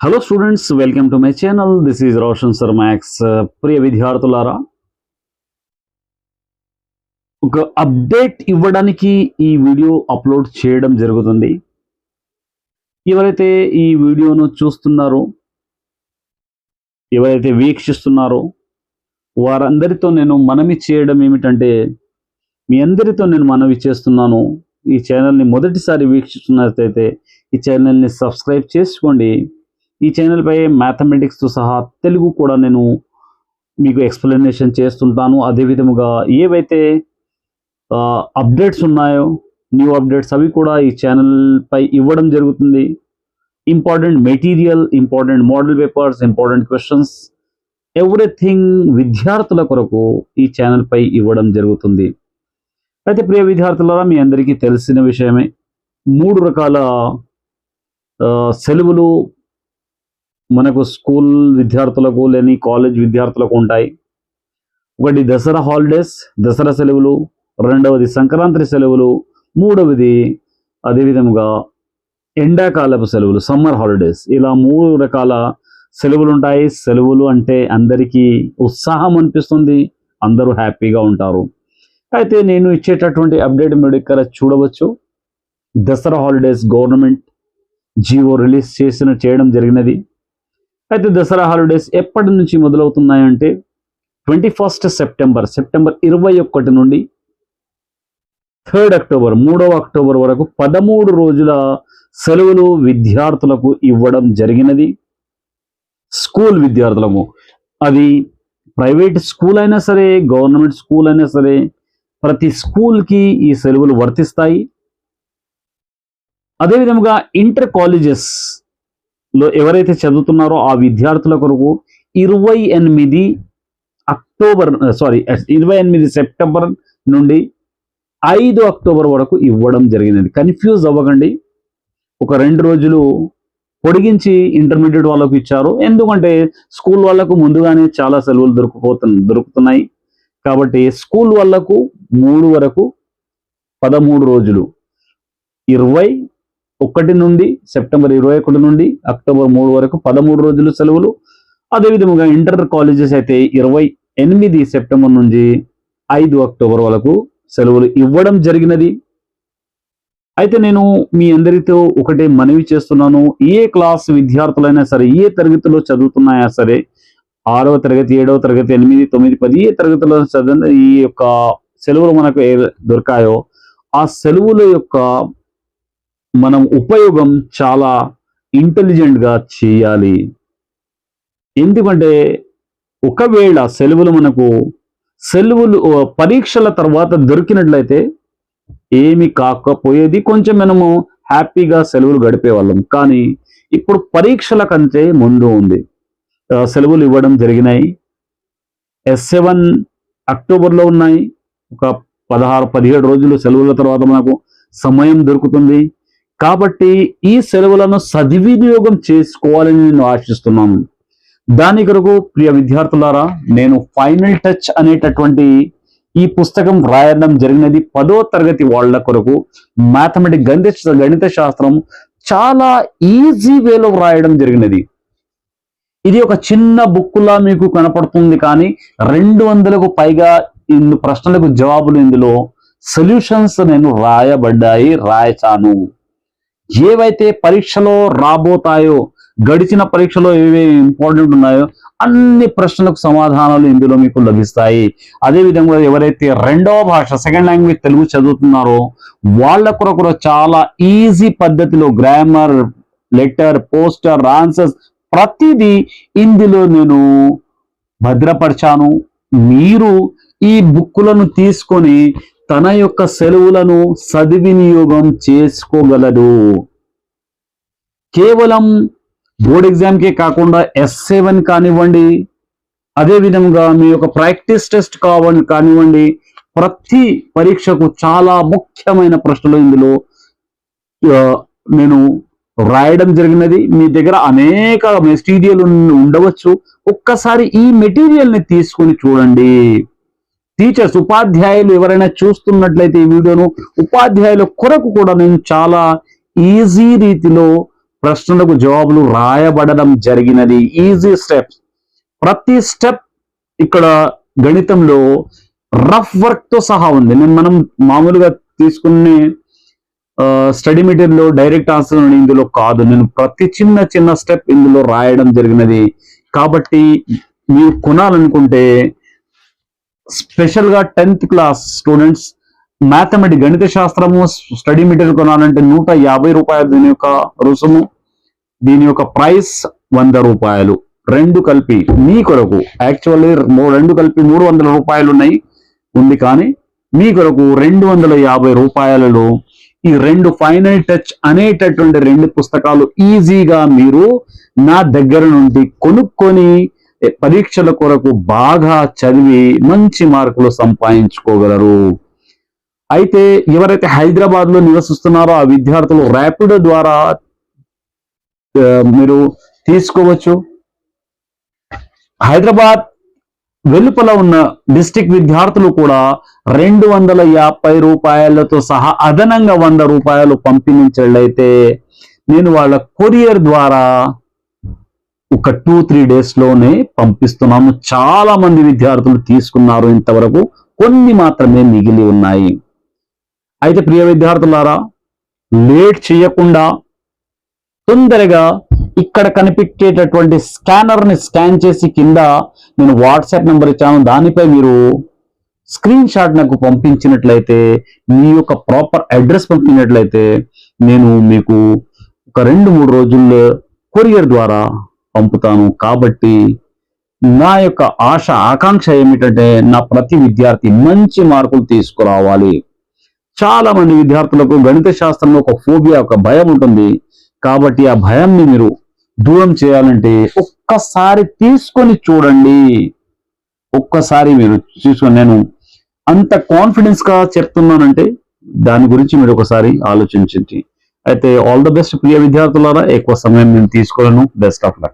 Hello students welcome to my channel this is Roshan sir maths ప్రియ విద్యార్థులారా ఒక update ఇవ్వడానికి ఈ వీడియో అప్లోడ్ చేయడం జరుగుతుంది. ఎవరైతే ఈ వీడియోను చూస్తున్నారో ఎవరైతే వీక్షిస్తున్నారో వారందరితో నేను మనవి చేయడం ఏమిటంటే మీ అందరితో నేను మనవి చేస్తున్నాను. ఈ ఛానల్ని మొదటిసారి వీక్షిస్తున్నట్లయితే ఈ ఛానల్ని సబ్స్క్రైబ్ చేసుకోండి. ఈ ఛానల్ పై మ్యాథమెటిక్స్తో సహా తెలుగు కూడా నేను మీకు ఎక్స్ప్లెనేషన్ చేస్తుంటాను. అదే విధముగా ఏవైతే అప్డేట్స్ ఉన్నాయో న్యూ అప్డేట్స్ అవి కూడా ఈ ఛానల్ పై ఇవ్వడం జరుగుతుంది. Important material important model papers important questions everything విద్యార్థుల కొరకు ఈ ఛానల్ పై ఇవ్వడం జరుగుతుంది. అయితే ప్రియ విద్యార్థులారా మీ అందరికీ తెలిసిన విషయమే. మూడు రకాల సెలవులు మనకు స్కూల్ విద్యార్థులకు లేని కాలేజ్ విద్యార్థులకు ఉంటాయి. ఒకటి దసరా హాలిడేస్ దసరా సెలవులు రెండవది సంక్రాంతి సెలవులు మూడవది అదేవిధముగా ఎండాకాలపు సెలవులు సమ్మర్ హాలిడేస్ ఇలా మూడు రకాల సెలవులు ఉంటాయి సెలవులు అంటే అందరికీ ఉత్సాహం అనిపిస్తుంది. అందరూ హ్యాపీగా ఉంటారు. అయితే నేను ఇచ్చేటటువంటి అప్డేట్ మీరు ఇక్కడ చూడవచ్చు. Dasara holidays government GO release చేసిన చేయడం జరిగినది. అయితే దసరా హాలిడేస్ ఎప్పటి నుంచి మొదలవుతున్నాయంటే ట్వంటీ ఫస్ట్ సెప్టెంబర్ సెప్టెంబర్ ఇరవై ఒకటి నుండి థర్డ్ అక్టోబర్ మూడవ అక్టోబర్ వరకు పదమూడు రోజుల సెలవులు విద్యార్థులకు ఇవ్వడం జరిగినది. స్కూల్ విద్యార్థులము. అది ప్రైవేట్ స్కూల్ అయినా సరే గవర్నమెంట్ స్కూల్ అయినా సరే ప్రతి స్కూల్కి ఈ సెలవులు వర్తిస్తాయి. అదేవిధంగా ఇంటర్ కాలేజెస్లో ఎవరైతే చదువుతున్నారో ఆ విద్యార్థుల కొరకు ఇరవై ఎనిమిది అక్టోబర్ సారీ ఇరవై ఎనిమిది సెప్టెంబర్ నుండి ఐదు అక్టోబర్ వరకు ఇవ్వడం జరిగినది. కన్ఫ్యూజ్ అవ్వకండి. ఒక రెండు రోజులు పొడిగించి ఇంటర్మీడియట్ వాళ్ళకు ఇచ్చారు. ఎందుకంటే స్కూల్ వాళ్ళకు ముందుగానే చాలా సెలవులు దొరికిపోతు దొరుకుతున్నాయి. కాబట్టి స్కూల్ వాళ్ళకు మూడు వరకు పదమూడు రోజులు. ఇరవై ఒకటి నుండి సెప్టెంబర్ ఇరవై ఒకటి నుండి అక్టోబర్ మూడు వరకు పదమూడు రోజులు సెలవులు. అదేవిధంగా ఇంటర్ కాలేజెస్ అయితే ఇరవై ఎనిమిది సెప్టెంబర్ నుంచి ఐదు అక్టోబర్ వరకు సెలవులు ఇవ్వడం జరిగినది. అయితే నేను మీ అందరితో ఒకటే మనవి చేస్తున్నాను. ఏ క్లాస్ విద్యార్థులైనా సరే ఏ తరగతిలో చదువుతున్నాయా సరే ఆరవ తరగతి ఏడవ తరగతి ఎనిమిది తొమ్మిది పది ఏ తరగతిలో చదివిన ఈ యొక్క సెలవులు మనకు ఏ దొరికాయో ఆ సెలవుల యొక్క మనం ఉపయోగం చాలా ఇంటెలిజెంట్గా చేయాలి. ఎందుకంటే ఒకవేళ సెలవులు మనకు సెలవులు పరీక్షల తర్వాత దొరికినట్లయితే ఏమి కాకపోయేది కొంచెం మనము హ్యాపీగా సెలవులు గడిపేవాళ్ళం. కానీ ఇప్పుడు పరీక్షల కంటే ముందు ఉంది. సెలవులు ఇవ్వడం జరిగినాయి. ఎస్ సెవెన్ అక్టోబర్లో ఉన్నాయి. ఒక పదహారు పదిహేడు రోజులు సెలవుల తర్వాత మనకు సమయం దొరుకుతుంది. కాబట్టి ఈ సెలవులను సద్వినియోగం చేసుకోవాలని నేను ఆశిస్తున్నాను. దాని కొరకు ప్రియ విద్యార్థులారా నేను ఫైనల్ టచ్ అనేటటువంటి ఈ పుస్తకం రాయడం జరిగినది పదో తరగతి వాళ్ళ కొరకు. మ్యాథమెటిక్ గణిత గణిత శాస్త్రం చాలా ఈజీ వేలో రాయడం జరిగినది. ఇది ఒక చిన్న బుక్కులా మీకు కనపడుతుంది కానీ రెండు వందలకు పైగా ఇందు ప్రశ్నలకు జవాబులు ఇందులో సొల్యూషన్స్ నేను రాయబడ్డాయి రాయచాను. ఏవైతే పరీక్షలో రాబోతాయో గడిచిన పరీక్షలో ఏవేవి ఇంపార్టెంట్ ఉన్నాయో అన్ని ప్రశ్నలకు సమాధానాలు ఇందులో మీకు లభిస్తాయి. అదేవిధంగా ఎవరైతే రెండవ భాష సెకండ్ లాంగ్వేజ్ తెలుగు చదువుతున్నారో వాళ్ళ కొరకు కూడా చాలా ఈజీ పద్ధతిలో గ్రామర్ లెటర్ పోస్టర్ ఆన్సర్స్ ప్రతిదీ ఇందులో నేను భద్రపరిచాను. మీరు ఈ బుక్కులను తీసుకొని తన యొక్క సెలవులను సద్వినియోగం చేసుకోగలడు కేవలం బోర్డ్ ఎగ్జామ్కే కాకుండా ఎస్ సెవెన్ కానివ్వండి అదేవిధంగా మీ యొక్క ప్రాక్టీస్ టెస్ట్ కావని కానివ్వండి ప్రతి పరీక్షకు చాలా ముఖ్యమైన ప్రశ్నలు ఇందులో నేను రాయడం జరిగినది. మీ దగ్గర అనేక మెటీరియల్ ఉండవచ్చు. ఒక్కసారి ఈ మెటీరియల్ని తీసుకుని చూడండి. టీచర్స్ ఉపాధ్యాయులు ఎవరైనా చూస్తున్నట్లయితే ఈ వీడియోను ఉపాధ్యాయుల కొరకు కూడా నేను చాలా ఈజీ రీతిలో ప్రశ్నలకు జవాబులు రాయబడడం జరిగినది. ఈజీ స్టెప్స్ ప్రతి స్టెప్ ఇక్కడ గణితంలో రఫ్ వర్క్తో సహా ఉంది. నేను మనం మామూలుగా తీసుకునే స్టడీ మెటీరియల్లో డైరెక్ట్ ఆన్సర్ ఇందులో కాదు. నేను ప్రతి చిన్న చిన్న స్టెప్ ఇందులో రాయడం జరిగినది. కాబట్టి మీరు కొనాలనుకుంటే స్పెషల్గా టెన్త్ క్లాస్ స్టూడెంట్స్ మ్యాథమెటిక్ గణిత శాస్త్రము స్టడీ మెటీరియల్ కొనాలంటే నూట యాభై రూపాయలు దీని యొక్క రుసుము. దీని యొక్క ప్రైస్ వంద రూపాయలు. రెండు కలిపి మీ కొరకు యాక్చువల్లీ రెండు కలిపి మూడు వందల రూపాయలు ఉన్నాయి. ఉంది కానీ మీ కొరకు రెండు వందల యాభై రూపాయలలో ఈ రెండు ఫైనల్ టచ్ అనేటటువంటి రెండు పుస్తకాలు ఈజీగా మీరు నా దగ్గర నుండి కొనుక్కొని పరీక్షల కొరకు బాగా చదివి మంచి మార్కులు సంపాదించుకోగలరు. అయితే ఎవరైతే హైదరాబాద్లో నివసిస్తున్నారో ఆ విద్యార్థులు ర్యాపిడో ద్వారా మీరు తీసుకోవచ్చు. హైదరాబాద్ వెలుపల ఉన్న డిస్టిక్ విద్యార్థులు కూడా రెండు వందల యాభై రూపాయలతో సహా అదనంగా వంద రూపాయలు పంపిణించినట్లయితే నేను వాళ్ళ కొరియర్ ద్వారా ఒక టూ త్రీ డేస్లోనే పంపిస్తున్నాము. చాలా మంది విద్యార్థులు తీసుకున్నారు ఇంతవరకు. కొన్ని మాత్రమే మిగిలి ఉన్నాయి. అయితే ప్రియ విద్యార్థులారా లేట్ చేయకుండా తొందరగా ఇక్కడ కనిపించేటటువంటి స్కానర్ని స్కాన్ చేసి కింద నేను వాట్సాప్ నెంబర్ ఇచ్చాను. దానిపై మీరు స్క్రీన్ షాట్ నాకు పంపించినట్లయితే మీ యొక్క ప్రాపర్ అడ్రస్ పంపినట్లయితే నేను మీకు ఒక రెండు మూడు రోజుల్లో కొరియర్ ద్వారా పంపుతాను. కాబట్టి నా యొక్క ఆశ ఆకాంక్ష ఏమిటంటే నా ప్రతి విద్యార్థి మంచి మార్కులు తీసుకురావాలి. చాలా మంది విద్యార్థులకు గణిత శాస్త్రంలో ఒక ఫోబియా ఒక భయం ఉంటుంది. కాబట్టి ఆ భయాన్ని మీరు దూరం చేయాలంటే ఒక్కసారి తీసుకొని చూడండి. ఒక్కసారి మీరు తీసుకొని నేను అంత కాన్ఫిడెన్స్గా చెప్తున్నానంటే దాని గురించి మీరు ఒకసారి ఆలోచించండి. అయితే ఆల్ ద బెస్ట్ ప్రియ విద్యార్థులారా ఎక్కువ సమయం నేను తీసుకోలేను. Best of luck